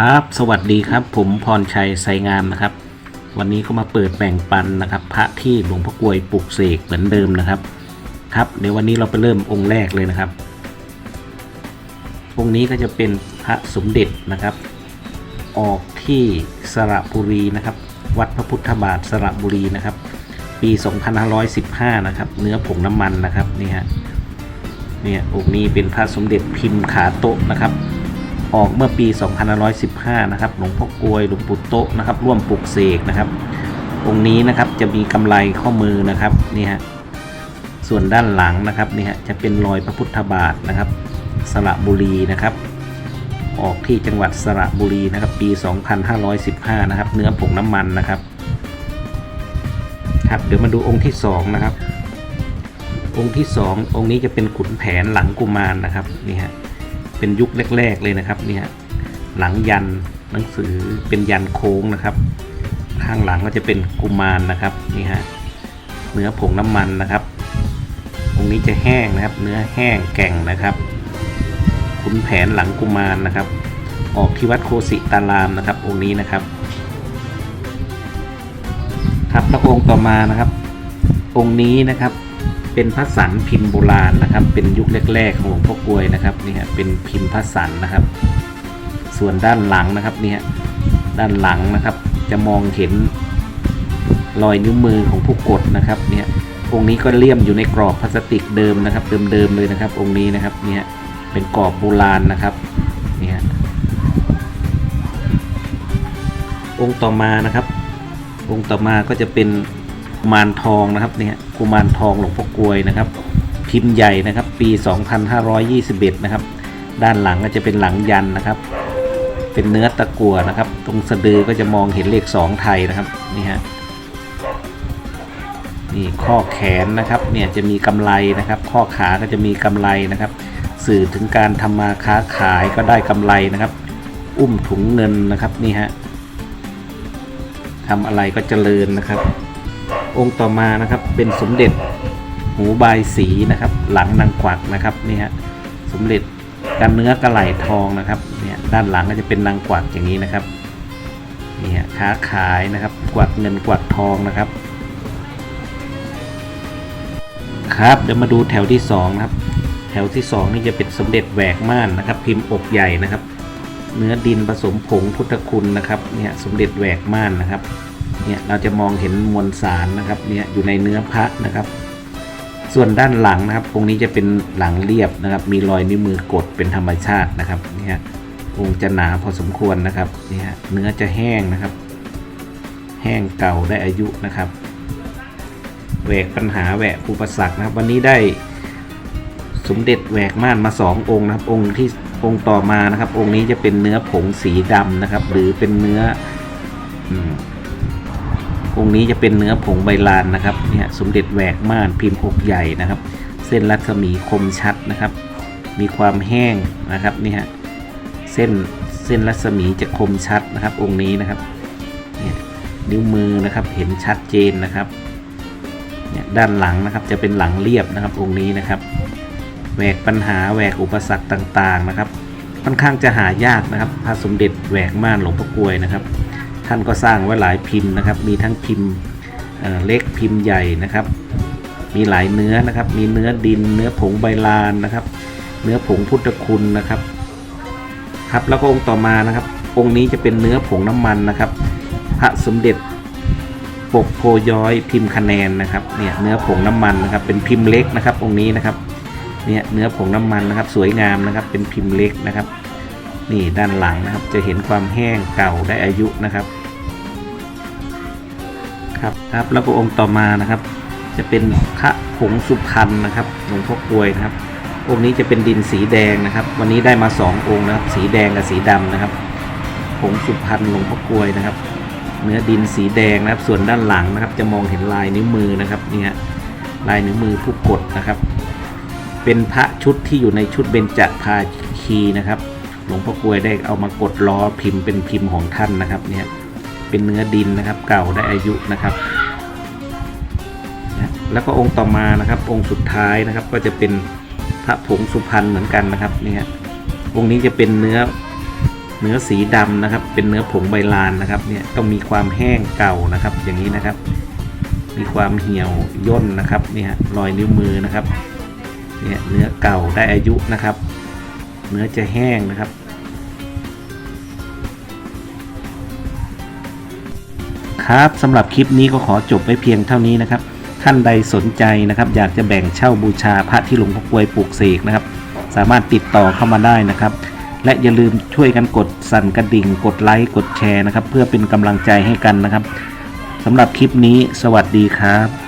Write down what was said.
ครับ สวัสดีครับ ผมพรชัยไซงามนะครับ วันนี้ก็มาเปิดแบ่งปันนะครับ พระที่หลวงพ่อกวยปลุกเสกเหมือนเดิมนะครับ ครับเดี๋ยววันนี้เราไปเริ่มองค์แรกเลยนะครับ องค์นี้ก็จะเป็นพระสมเด็จนะครับ ออกที่สระบุรีนะครับ วัดพระพุทธบาทสระบุรีนะครับ ปี 2515 นะครับ เนื้อผงน้ำมันนะครับนี่ฮะเนี่ยองค์นี้เป็นพระสมเด็จพิมพ์ขาโต๊ะนะครับ ออกเมื่อปี 2515 นะครับ หลวงพ่อกลวยหลวงปู่โตะนะครับ ร่วมปลุกเสกนะครับ องค์นี้นะครับจะมีกำไรข้อมือนะครับนี่ฮะ ส่วนด้านหลังนะครับนี่ฮะจะเป็นรอยพระพุทธบาทนะครับ สระบุรีนะครับ ออกที่จังหวัดสระบุรีนะครับ ปี 2515 นะครับ เนื้อผงน้ำมันนะครับ ครับเดี๋ยวมาดูองค์ที่สองนะครับ องค์ที่สององค์นี้จะเป็นขุนแผนหลังกุมารนะครับนี่ฮะ เป็นยุคแรก ๆ เลยนะครับเนี่ยหลังยันหนังสือเป็นยันโค้งนะครับ ข้างหลังก็จะเป็นกุมารนะครับนี่ฮะเนื้อผงน้ำมันนะครับองนี้จะแห้งนะครับ เนื้อแห้งแก่งนะครับขุนแผนหลังกุมารนะครับ ออกที่วัดโคสิตารามนะครับ องค์นี้นะครับครับแล้วองค์ต่อมานะครับ องค์นี้นะครับ เป็นพระสันพิมพ์โบราณนะครับ เป็นยุคแรกๆของหลวงพ่อกลวยนะครับนี่ฮะเป็นพิมพ์พระสันนะครับ ส่วนด้านหลังนะครับนี่ยด้านหลังนะครับ จะมองเห็นรอยนิ้วมือของผู้กดนะครับเนี่ยองค์นี้ก็เลี่ยมอยู่ในกรอบพลาสติกเดิมนะครับ เดิมๆเลยนะครับ องค์นี้นะครับเนี่ยเป็นกรอบโบราณนะครับเนี่ยองค์ต่อมานะครับ องค์ต่อมาก็จะเป็น มารทองนะครับเนี่ยกุมารทองหลวงพ่อกลวยนะครับ พิมพ์ใหญ่นะครับ ปี 2521 นะครับ ด้านหลังก็จะเป็นหลังยันนะครับ เป็นเนื้อตะกั่วนะครับ ตรงสะดือก็จะมองเห็นเลข 2 ไทยนะครับนี่ฮะนี่ข้อแขนนะครับเนี่ยจะมีกำไรนะครับ ข้อขาก็จะมีกำไรนะครับ สื่อถึงการทำมาค้าขายก็ได้กำไรนะครับ อุ้มถุงเงินนะครับนี่ฮะทำอะไรก็เจริญนะครับ องค์ต่อมานะครับเป็นสมเด็จหูบายสีนะครับ หลังนางกวักนะครับนี่ฮะสมเด็จกันเนื้อกระไหลทองนะครับเนี่ยด้านหลังก็จะเป็นนางกวักอย่างนี้นะครับนี่ฮะค้าขายนะครับกวักเงินกวักทองนะครับ ครับเดี๋ยวมาดูแถวที่สองนะครับแถวที่สองนี่จะเป็นสมเด็จแหวกม่านนะครับ พิมพ์อกใหญ่นะครับ เนื้อดินผสมผงพุทธคุณนะครับเนี่ยสมเด็จแหวกม่านนะครับ เนี่ยเราจะมองเห็นมวลสารนะครับเนี่ยอยู่ในเนื้อพระนะครับ ส่วนด้านหลังนะครับองค์นี้จะเป็นหลังเรียบนะครับ มีรอยนิ้วมือกดเป็นธรรมชาตินะครับเนี่ยองค์จะหนาพอสมควรนะครับเนี่ยเนื้อจะแห้งนะครับ แห้งเก่าได้อายุนะครับแหวกปัญหาแหวกอุปสรรคนะครับ วันนี้ได้สมเด็จแหวกม่านมาสององค์นะครับ องค์ที่องค์ต่อมานะครับ องค์นี้จะเป็นเนื้อผงสีดำนะครับ หรือเป็นเนื้อ องค์นี้จะเป็นเนื้อผงใบลานนะครับเนี่ยสมเด็จแหวกม่านพิมพ์อกใหญ่นะครับ เส้นรัศมีคมชัดนะครับ มีความแห้งนะครับนี่ฮะเส้นเส้นรัศมีจะคมชัดนะครับ องค์นี้นะครับเนี่ยนิ้วมือนะครับเห็นชัดเจนนะครับเนี่ยด้านหลังนะครับจะเป็นหลังเรียบนะครับ องค์นี้นะครับแหวกปัญหาแหวกอุปสรรคต่างๆนะครับ ค่อนข้างจะหายากนะครับพระสมเด็จแหวกม่านหลวงพ่อกลวยนะครับ ท่านก็สร้างไว้หลายพิมพ์นะครับ มีทั้งพิมพ์เล็กพิมพ์ใหญ่นะครับ มีหลายเนื้อนะครับ มีเนื้อดิน เนื้อผงใบลานนะครับ เนื้อผงพุทธคุณนะครับ ครับแล้วก็องค์ต่อมานะครับ องค์นี้จะเป็นเนื้อผงน้ำมันนะครับ พระสมเด็จปกโพย้อยพิมพ์คะแนนนะครับเนี่ยเนื้อผงน้ำมันนะครับ เป็นพิมพ์เล็กนะครับ องค์นี้นะครับเนี่ยเนื้อผงน้ำมันนะครับ สวยงามนะครับ เป็นพิมพ์เล็กนะครับ นี่ด้านหลังนะครับจะเห็นความแห้งเก่าได้อายุนะครับครับครับแล้วก็องค์ต่อมานะครับ จะเป็นพระผงสุพรรณนะครับหลวงพ่อกลวยนะครับองค์นี้จะเป็นดินสีแดงนะครับ วันนี้ได้มาสององค์นะครับ สีแดงกับสีดำนะครับผงสุพรรณหลวงพ่อกลวยนะครับ เนื้อดินสีแดงนะครับ ส่วนด้านหลังนะครับ จะมองเห็นลายนิ้วมือนะครับนี่ฮะลายนิ้วมือผู้กดนะครับ เป็นพระชุดที่อยู่ในชุดเบญจภาคีนะครับ หลวงพ่อกลวยได้เอามากดล้อพิมพ์เป็นพิมพ์ของท่านนะครับเนี่ยเป็นเนื้อดินนะครับ เก่าได้อายุนะครับแล้วก็องค์ต่อมานะครับ องค์สุดท้ายนะครับ ก็จะเป็นพระผงสุพรรณเหมือนกันนะครับเนี่ยองค์นี้จะเป็นเนื้อเนื้อสีดำนะครับ เป็นเนื้อผงใบลานนะครับเนี่ยต้องมีความแห้งเก่านะครับ อย่างนี้นะครับ มีความเหี่ยวย่นนะครับเนี่ยรอยนิ้วมือนะครับเนี่ยเนื้อเก่าได้อายุนะครับ เนื้อจะแห้งนะครับ ครับสำหรับคลิปนี้ก็ขอจบไว้เพียงเท่านี้นะครับ ท่านใดสนใจนะครับ อยากจะแบ่งเช่าบูชาพระที่หลวงพ่อกวยปลูกเสกนะครับ สามารถติดต่อเข้ามาได้นะครับ และอย่าลืมช่วยกันกดสั่นกระดิ่ง กดไลค์กดแชร์นะครับ เพื่อเป็นกำลังใจให้กันนะครับสำหรับคลิปนี้ สวัสดีครับ